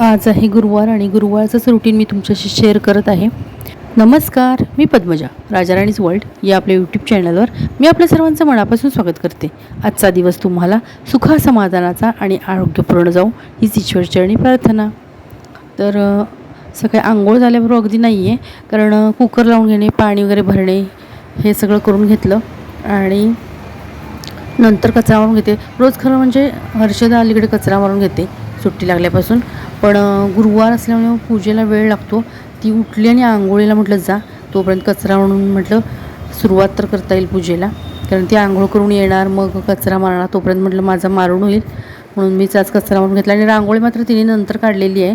आज आहे गुरुवार आणि गुरुवारचंच रुटीन मी तुमच्याशी शेअर करत आहे. नमस्कार मी पद्मजा राजाराणीज वर्ल्ड या आपल्या यूट्यूब चॅनलवर मी आपल्या सर्वांचं मनापासून स्वागत करते. आजचा दिवस तुम्हाला सुखा समाधानाचा आणि आरोग्यपूर्ण जाऊ हीच ईश्वरचरणी प्रार्थना. तर सकाळी आंघोळ झाल्याबरोबर अगदी नाही आहे कारण कुकर लावून घेणे पाणी वगैरे भरणे हे सगळं करून घेतलं आणि नंतर कचरा मारून घेते. रोज खरं म्हणजे हर्षदा अलीकडे कचरा मारून घेते. सुट्टी लागल्यापासून. पण गुरुवार असल्यामुळे पूजेला वेळ लागतो. ती उठली आणि आंघोळीला म्हटलं जा. तोपर्यंत कचरा म्हणून म्हटलं सुरुवात तर करता येईल पूजेला. कारण ती आंघोळ करून येणार मग कचरा मारणार. तोपर्यंत म्हटलं माझा मारून होईल. म्हणून मीच आज कचरा मारून घेतला. आणि रांगोळी मात्र तिने नंतर काढलेली आहे.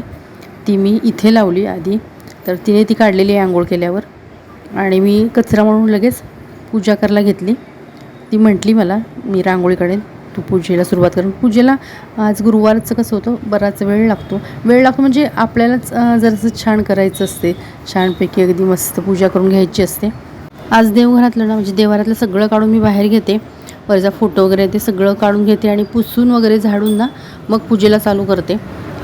ती मी इथे लावली आधी. तर तिने ती काढलेली आहे आंघोळ केल्यावर. आणि मी कचरा म्हणून लगेच पूजा करायला घेतली. ती म्हटली मला मी रांगोळी काढेन. तू पूजेला सुरुवात कर. पूजेला आज गुरुवारचं कसं होतं बराच वेळ लागतो. वेळ लागतो म्हणजे आपल्यालाच जरासं छान करायचं असते. छानपैकी अगदी मस्त पूजा करून घ्यायची असते. आज देवघरातलं ना म्हणजे देवारातलं सगळं काढून मी बाहेर घेते. वरचा फोटो वगैरे ते सगळं काढून घेते आणि पुसून वगैरे झाडून ना मग पूजेला चालू करते.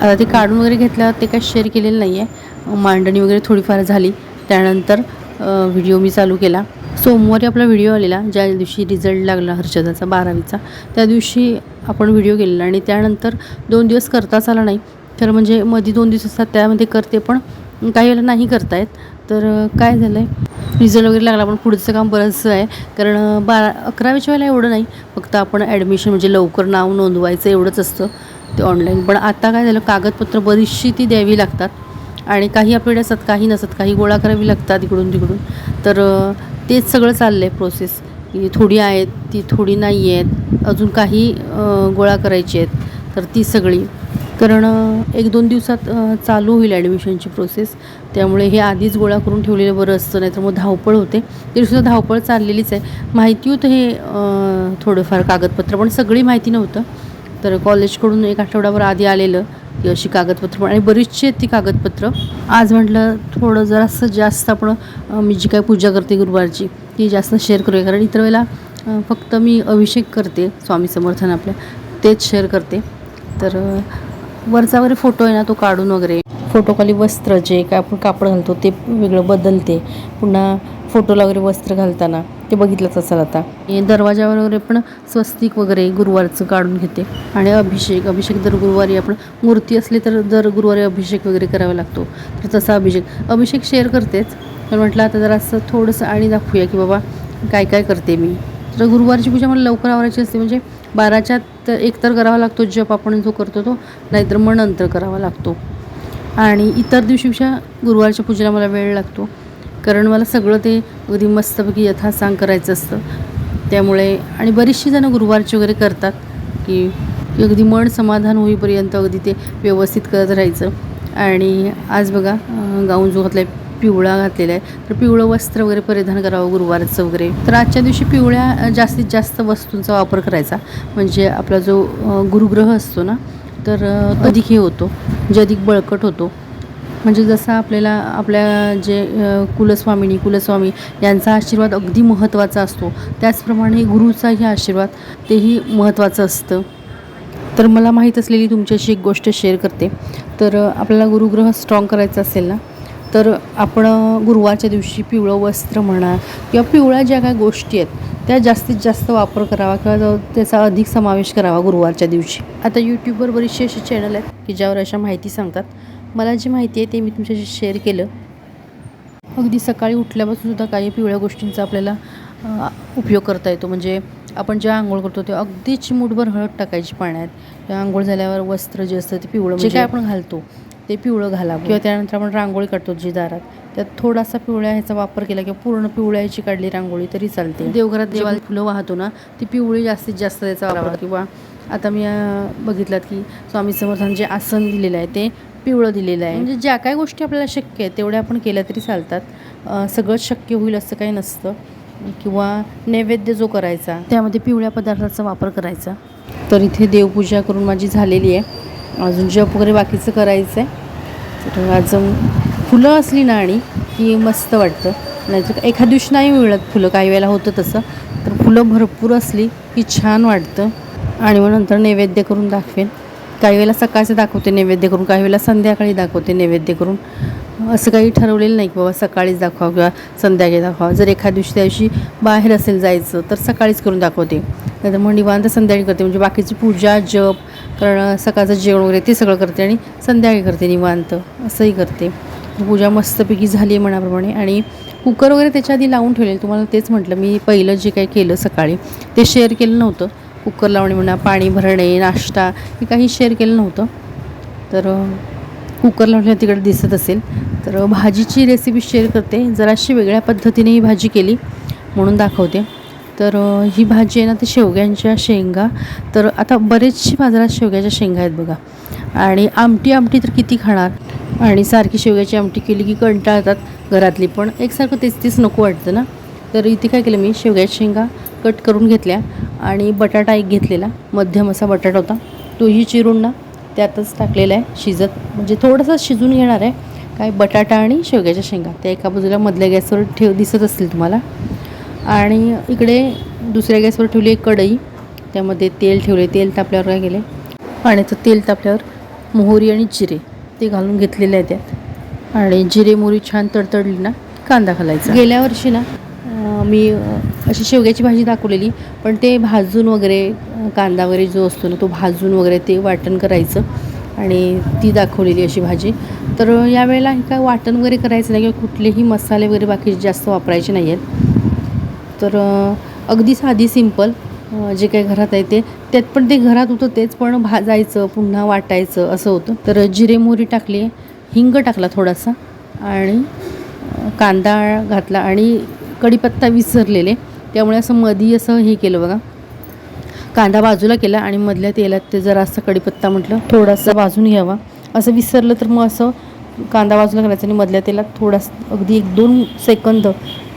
आता ते काढून वगैरे घेतल्यावर ते काही शेअर केलेलं नाही आहे मांडणी वगैरे थोडीफार झाली. त्यानंतर व्हिडिओ मी चालू केला. सोमवारी आपला व्हिडिओ आलेला ज्या दिवशी रिझल्ट लागला हर्षदाचा बारावीचा त्या दिवशी आपण व्हिडिओ केलेला आणि त्यानंतर दोन दिवस करताच आला नाही. तर म्हणजे मध्ये दोन दिवस असतात त्यामध्ये करते पण काही वेळेला नाही करता येत तर काय झालं आहे रिझल्ट वगैरे लागला पण पुढचं काम बरंचसं आहे. कारण बारा अकरावीच्या वेळेला एवढं नाही. फक्त आपण ॲडमिशन म्हणजे लवकर नाव नोंदवायचं एवढंच असतं ते ऑनलाईन पण आता काय झालं कागदपत्र बरीचशी ती द्यावी लागतात. आणि काही आपल्याकडे असतात काही नसतात काही गोळा करावी लागतात इकडून तिकडून. तर तेच सगळं चाललं आहे प्रोसेस की थोडी आहेत ती थोडी नाही आहेत अजून काही गोळा करायची आहेत तर ती सगळी. कारण एक दोन दिवसात चालू होईल ॲडमिशनची प्रोसेस त्यामुळे हे आधीच गोळा करून ठेवलेलं बरं असतं नाहीतर मग धावपळ होते. तरीसुद्धा धावपळ चाललेलीच आहे. माहिती होतं हे थोडंफार कागदपत्र पण सगळी माहिती नव्हतं. तर कॉलेजकडून एक आठवड्याभर आधी आलेलं. ती अशी कागदपत्र पण आणि बरीचशी आहेत ती कागदपत्र. आज म्हटलं थोडं जरासं जास्त आपण मी जी काय पूजा करते गुरुवारची ती जास्त शेअर करूया. कारण इतर वेळेला फक्त मी अभिषेक करते स्वामी समर्थन आपल्या तेच शेअर करते. तर वरचा वगैरे फोटो आहे ना तो काढून वगैरे. फोटोखाली वस्त्र जे काय आपण कापड घालतो ते वेगळं बदलते. पुन्हा फोटोला वगैरे वस्त्र घालताना. ते बघितलंच असेल आता. हे दरवाजावर वगैरे पण स्वस्तिक वगैरे गुरुवारचं काढून घेते. आणि अभिषेक अभिषेक दर गुरुवारी आपण मूर्ती असली तर दर गुरुवारी अभिषेक वगैरे करावा लागतो. तर तसा अभिषेक. अभिषेक शेअर करतेच. पण म्हटलं आता जरा असं थोडंसं आणि दाखवूया की बाबा काय काय करते मी. तर गुरुवारची पूजा मला लवकर आवरायची असते. म्हणजे बाराच्या तर एकतर करावा लागतो जप आपण जो करतो तो नाहीतर मग नंतर करावा लागतो. आणि इतर दिवशीपेक्षा गुरुवारच्या पूजेला मला वेळ लागतो. कारण मला सगळं ते अगदी मस्तपैकी यथासांग करायचं असतं. त्यामुळे आणि बरीचशी जणं गुरुवारची वगैरे करतात की अगदी मन समाधान होईपर्यंत अगदी ते व्यवस्थित करत राहायचं. आणि आज बघा गाऊन जो घातला आहे पिवळा घातलेला आहे. तर पिवळं वस्त्र वगैरे परिधान करावं गुरुवारचं वगैरे. तर आजच्या दिवशी पिवळ्या जास्तीत जास्त वस्तूंचा वापर करायचा. म्हणजे आपला जो गुरुग्रह असतो ना तर अधिक हे होतो. म्हणजे अधिक बळकट होतो. म्हणजे जसा आपल्याला आपल्या जे कुलस्वामिनी कुलस्वामी यांचा आशीर्वाद अगदी महत्त्वाचा असतो. त्याचप्रमाणे गुरुचाही आशीर्वाद तेही महत्त्वाचं असतं. तर मला माहीत असलेली तुमच्याशी एक गोष्ट शेअर करते. तर आपल्याला गुरुग्रह स्ट्रॉंग करायचं असेल ना तर आपण गुरुवारच्या दिवशी पिवळं वस्त्र म्हणा किंवा पिवळ्या ज्या काही गोष्टी आहेत त्या जास्तीत जास्त वापर करावा किंवा त्याचा अधिक समावेश करावा गुरुवारच्या दिवशी. आता यूट्यूबवर बरेचसे असे चॅनल आहेत की ज्यावर अशा माहिती सांगतात. मला जी माहिती आहे ते मी तुमच्याशी शेअर केलं. अगदी सकाळी उठल्यापासून सुद्धा काही पिवळ्या गोष्टींचा आपल्याला उपयोग करता येतो. म्हणजे आपण जेव्हा आंघोळ करतो तेव्हा अगदी चिमूटभर हळद टाकायची पाण्यात. तेव्हा आंघोळ झाल्यावर वस्त्र जे असतं ते पिवळं जे काय आपण घालतो ते पिवळं घालावं. किंवा त्यानंतर आपण रांगोळी काढतो जी दारात. त्यात थोडासा पिवळ्या ह्याचा वापर केला किंवा पूर्ण पिवळ्या ह्याची काढली रांगोळी तरी चालते. देवघरात देवाला फुलं वाहतो ना ती पिवळी जास्तीत जास्त त्याचा वापर किंवा आता मी बघितलात की स्वामी समर्थांचे जे आसन दिलेलं आहे ते पिवळं दिलेलं आहे. म्हणजे ज्या काही गोष्टी आपल्याला शक्य आहेत तेवढ्या आपण केल्या तरी चालतात. सगळंच शक्य होईल असं काही नसतं. किंवा नैवेद्य जो करायचा त्यामध्ये पिवळ्या पदार्थाचा वापर करायचा. तर इथे देवपूजा करून माझी झालेली आहे. अजून जप वगैरे बाकीचं करायचं आहे तर अजून फुलं असली ना आणि की मस्त वाटतं. नाहीतर एखाद दिवशी नाही मिळत फुलं काही वेळेला होतं तसं. तर फुलं भरपूर असली की छान वाटतं. आणि मग नंतर नैवेद्य करून दाखवेन. काही वेळेला सकाळचं दाखवते नैवेद्य करून काही वेळेला संध्याकाळी दाखवते नैवेद्य करून. असं काही ठरवलेलं नाही की बाबा सकाळीच दाखवा किंवा संध्याकाळी दाखवा. जर एखाद्या दिवशी त्या दिवशी बाहेर असेल जायचं तर सकाळीच करून दाखवते. नाहीतर मग निवांत संध्याकाळी करते. म्हणजे बाकीची पूजा जप कारण सकाळचं जेवण वगैरे ते सगळं करते आणि संध्याकाळी करते निवांत. असंही करते. पूजा मस्तपैकी झाली आहे मनाप्रमाणे. आणि कुकर वगैरे त्याच्या आधी लावून ठेवलेलं. तुम्हाला तेच म्हटलं मी पहिलं जे काही केलं सकाळी ते शेअर केलं नव्हतं. कुकर लावणे म्हणा पाणी भरणे नाश्ता हे काही शेअर केलं नव्हतं. तर कुकर लावण्याला तिकडे दिसत असेल. तर भाजीची रेसिपी शेअर करते. जराशी वेगळ्या पद्धतीने ही भाजी केली म्हणून दाखवते. तर ही भाजी आहे ना ती शेवग्यांच्या शेंगा. तर आता बरेचशी बाजारात शेवग्याच्या शेंगा आहेत बघा. आणि आमटी आमटी तर किती खाणार? आणि सारखी शेवग्याची आमटी केली की कंटाळतात घरातली. पण एकसारखं तेच तेच नको वाटतं ना? तर इथे काय केलं मी? शेवग्याच्या शेंगा कट करून घेतल्या आणि बटाटा एक घेतलेला मध्यम असा बटाटा होता. तोही चिरून ना त्यातच टाकलेला आहे शिजत. म्हणजे थोडंसं शिजून घेणार आहे. काय बटाटा आणि शेवग्याच्या शेंगा. त्या एका बाजूला मधल्या गॅसवर ठेव दिसत असतील तुम्हाला. आणि इकडे दुसऱ्या गॅसवर ठेवली एक कढई. त्यामध्ये तेल ठेवले तेल तापल्यावर काय गेले पाण्याचं तेल तापल्यावर मोहरी आणि जिरे. ते घालून घेतलेले आहे त्यात. आणि जिरे मोहरी छान तडतडली ना कांदा घालायचा. गेल्या वर्षी ना मी अशी शेवग्याची भाजी दाखवलेली पण ते भाजून वगैरे कांदा वगैरे जो असतो ना तो भाजून वगैरे ते वाटण करायचं आणि ती दाखवलेली अशी भाजी. तर यावेळेला हे काय वाटण वगैरे करायचं नाही किंवा कुठलेही मसाले वगैरे बाकी जास्त वापरायचे नाही आहेत. तर अगदी साधी सिंपल जे काही घरात आहे ते त्यात पण ते घरात होतं तेच पण भाजायचं पुन्हा वाटायचं असं होतं. तर जिरे मोहरी टाकली हिंग टाकला थोडासा आणि कांदा घातला आणि कढीपत्ता विसरलेले. त्यामुळे असं मधी असं हे केलं बघा. कांदा बाजूला केला आणि मधल्या तेलात ते जरा असं कढीपत्ता म्हटलं थोडासा भाजून घ्यावा. असं विसरलं तर मग असं कांदा बाजूला करायचा आणि मधल्या तेलात थोडासा अगदी एक दोन सेकंद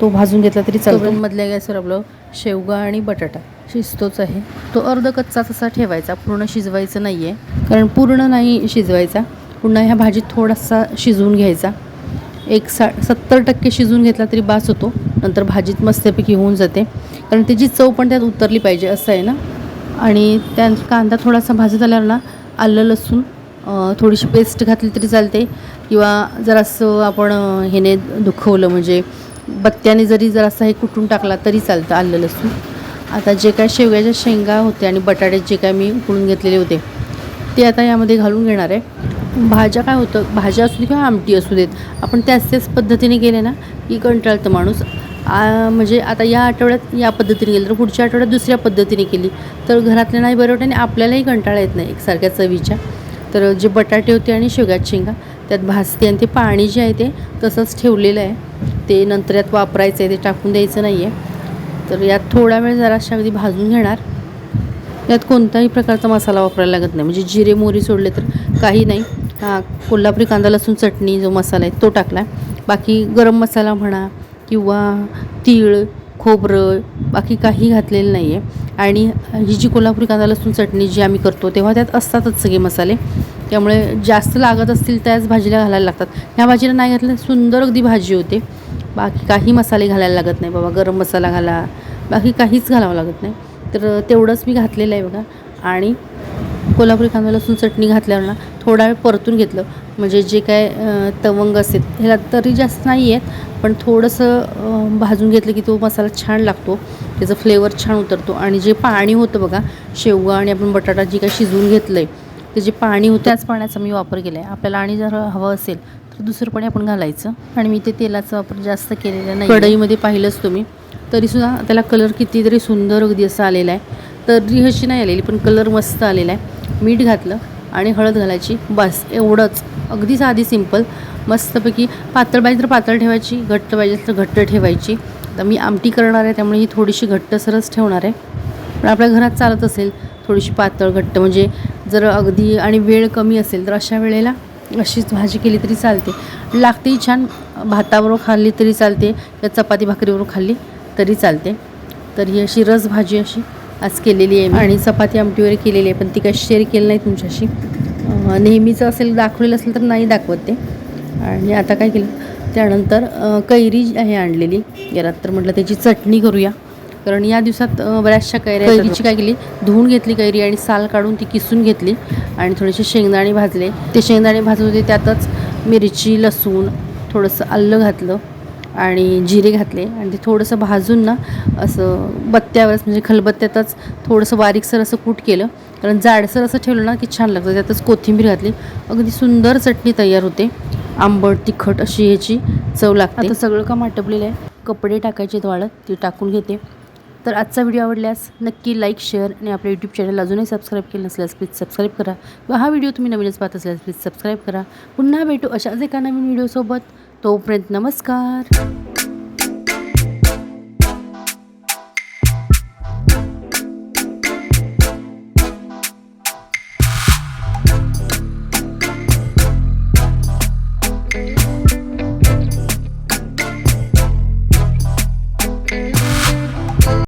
तो भाजून घेतला तरी चालतो. मधल्या गॅसवर आपलं शेवगा आणि बटाटा शिजतोच आहे. तो अर्ध कच्चा तसा ठेवायचा पूर्ण शिजवायचं नाही आहे कारण पूर्ण नाही शिजवायचा. पुन्हा ह्या भाजीत थोडासा शिजवून घ्यायचा. एक सा सत्तर टक्के शिजवून घेतला तरी बास होतो. नंतर भाजीत मस्तपैकी होऊन जाते. कारण त्याची चव पण त्यात उतरली पाहिजे असं आहे ना? आणि त्या कांदा थोडासा भाजत आल्यावर ना आलं लसूण थोडीशी पेस्ट घातली तरी चालते. किंवा जरासं आपण ह्याने दुखवलं म्हणजे बत्त्याने जरी जरासा हे कुटून टाकला तरी चालतं आलं लसूण. आता जे काय शेवग्याच्या शेंगा होते आणि बटाटे जे काय मी उकळून घेतलेले होते ते आता यामध्ये घालून घेणार आहे. भाज्या काय होतं? भाज्या असू दे किंवा आमटी असू देत आपण त्याच त्याच पद्धतीने गेले ना की कंटाळतं माणूस. म्हणजे आता या आठवड्यात या पद्धतीने गेलं तर पुढच्या आठवड्यात दुसऱ्या पद्धतीने केली. तर घरातल्या नाही बरं वाटत आणि आपल्यालाही कंटाळा येत नाही एकसारख्या चवीच्या. तर जे बटाटे होते आणि शेगात शेंगा त्यात भाजते आणि ते पाणी जे आहे ते तसंच ठेवलेलं आहे. ते नंतर यात वापरायचं आहे ते टाकून द्यायचं नाही आहे तर यात थोडा वेळ जराशा अगदी भाजून घेणार. यात कोणताही प्रकारचा मसाला वापरायला लागत नाही. म्हणजे जिरे मोहरी सोडले तर काही नाही. हा कोल्हापुरी कांदा लसूण चटणी जो मसाला आहे तो टाकला बाकी गरम मसाला म्हणा किंवा तीळ खोबरं बाकी काही घातलेलं नाही आहे आणि ही जी कोल्हापुरी कांदा लसूण चटणी जी आम्ही करतो तेव्हा त्यात असतातच सगळे मसाले. त्यामुळे जास्त लागत असतील त्याच भाजीला घालायला लागतात. ह्या भाजीला नाही घातलं सुंदर अगदी भाजी होते. बाकी काही मसाले घालायला लागत नाही. बाबा गरम मसाला घाला. बाकी काहीच घालावं लागत नाही. तर तेवढंच मी घातलेलं आहे बघा. आणि कोल्हापुरी कांदा लसूण चटणी घातल्यावर ना थोडा वेळ परतून घेतलं. म्हणजे जे काय तवंग असते ह्याला तरी जास्त नाही आहेत पण थोडंसं भाजून घेतलं की तो मसाला छान लागतो. त्याचं फ्लेवर छान उतरतो. आणि जे पाणी होतं बघा शेवगा आणि आपण बटाटा जी काय शिजवून घेतलं आहे ते जे पाणी होतं त्याच पाण्याचा मी वापर केला आहे आपल्याला आणि जर हवं असेल तर दुसरं पाणी आपण घालायचं. आणि मी ते तेलाचा वापर जास्त केलेला नाही कढईमध्ये पाहिलंच तुम्ही. तरीसुद्धा त्याला कलर कितीतरी सुंदर अगदी असा आलेला आहे तरी अशी नाही आलेली पण कलर मस्त आलेला आहे मीठ घातलं आणि हळद घालायची. बस एवढंच. अगदी साधी सिंपल मस्तपैकी पातळ पाहिजे तर पातळ ठेवायची घट्ट पाहिजे तर घट्ट ठेवायची. तर मी आमटी करणार आहे त्यामुळे ही थोडीशी घट्टसरच ठेवणार आहे. पण आपल्या घरात चालत असेल थोडीशी पातळ घट्ट. म्हणजे जर अगदी आणि वेळ कमी असेल तर अशा वेळेला अशीच भाजी केली तरी चालते. लागतेही छान. भाताबरोबर खाल्ली तरी चालते किंवा चपाती भाकरीबरोबर खाल्ली तरी चालते. तर ही अशी रस भाजी अशी. आज केलेली आहे. आणि चपाती आमटी वगैरे केलेली आहे पण ती काही शेअर केली नाही तुमच्याशी. नेहमीचं असेल दाखवलेलं असेल तर नाही दाखवत ते. आणि आता काय केलं? त्यानंतर कैरी जी आहे आणलेली. घरात तर म्हटलं त्याची चटणी करूया. कारण या दिवसात बऱ्याचशा कैऱ्या कैरीची. काय केली? धुवून घेतली कैरी आणि साल काढून ती किसून घेतली. आणि थोडेसे शेंगदाणे भाजले. ते शेंगदाणे भाजत होते त्यातच मिरची लसूण थोडंसं आलं घातलं. आणि जिरे घातले. आणि ते थोडंसं भाजून ना असं बत्त्यावरच म्हणजे खलबत्त्यातच थोडंसं बारीकसर असं कूट केलं. कारण जाडसर असं ठेवलं ना की छान लागतं. त्यातच कोथिंबीर घातली. अगदी सुंदर चटणी तयार होते. आंबट तिखट अशी ह्याची चव लागते. आता सगळं काम आटपलेलं आहे. कपडे टाकायचे वाळत. ती टाकून घेते. तर आजचा व्हिडिओ आवडल्यास नक्की लाईक शेअर आणि आपल्या यूट्यूब चॅनल अजूनही सबस्क्राईब केलं नसल्यास प्लीज सबस्क्राईब करा. किंवा हा व्हिडिओ तुम्ही नवीनच पाहत असल्यास प्लीज सबस्क्राईब करा. पुन्हा भेटू अशाच एका नवीन व्हिडिओसोबत तोपर्यंत नमस्कार.